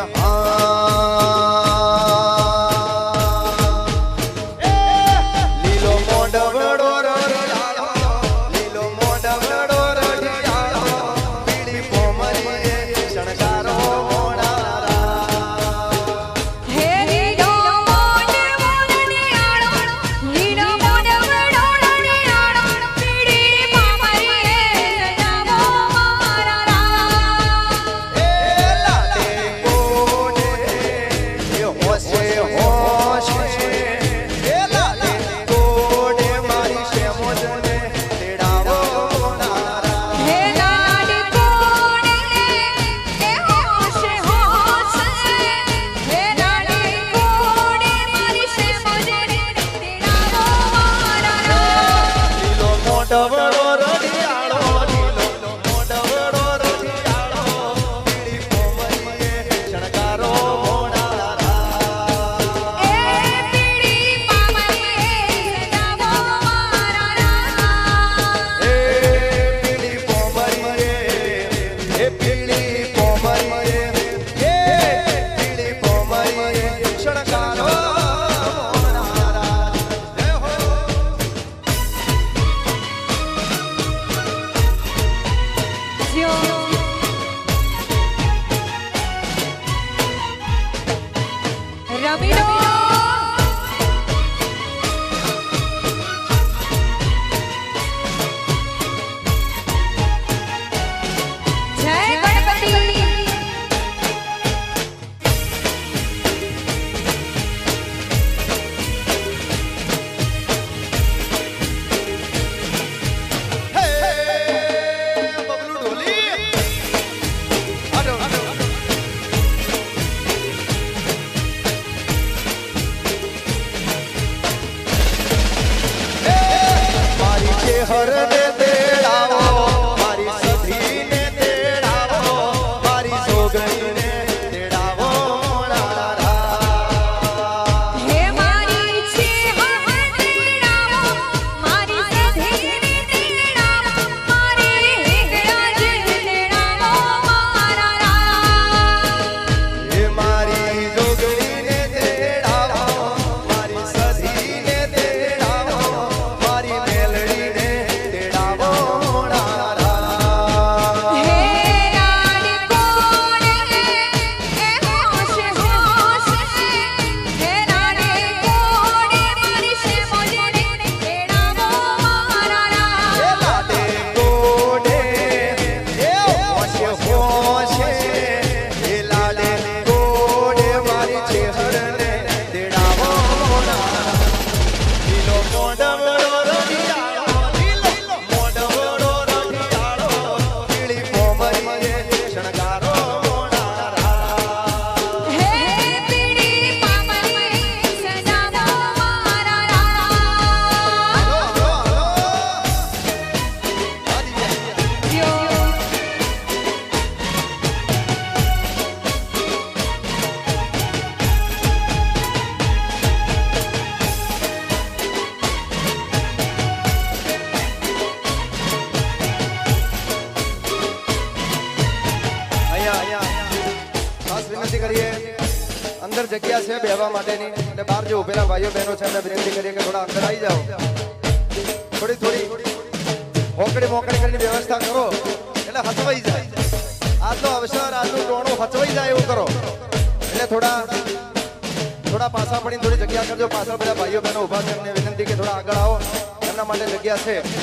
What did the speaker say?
हां 真呀 हर અંદર જગ્યા છે બેહવા માટેની. અને બહાર જે ઉભેલા ભાઈઓ બહેનો છે, એમને વિનંતી કરીએ કે થોડા અંદર આવી જાઓ. થોડી થોડી હોકડી મોકડી કરીને વ્યવસ્થા કરો. એટલે હસવાઈ જાય. આજનો અવસર આજનું ટોણું હચવાઈ જાય એવું કરો. એટલે થોડા થોડા પાછા પડીને થોડી જગ્યા કરજો. પાછળ બધા ભાઈઓ બહેનો ઊભા છે, એમને વિનંતી કે થોડા આગળ આવો. એમના માટે જગ્યા છે.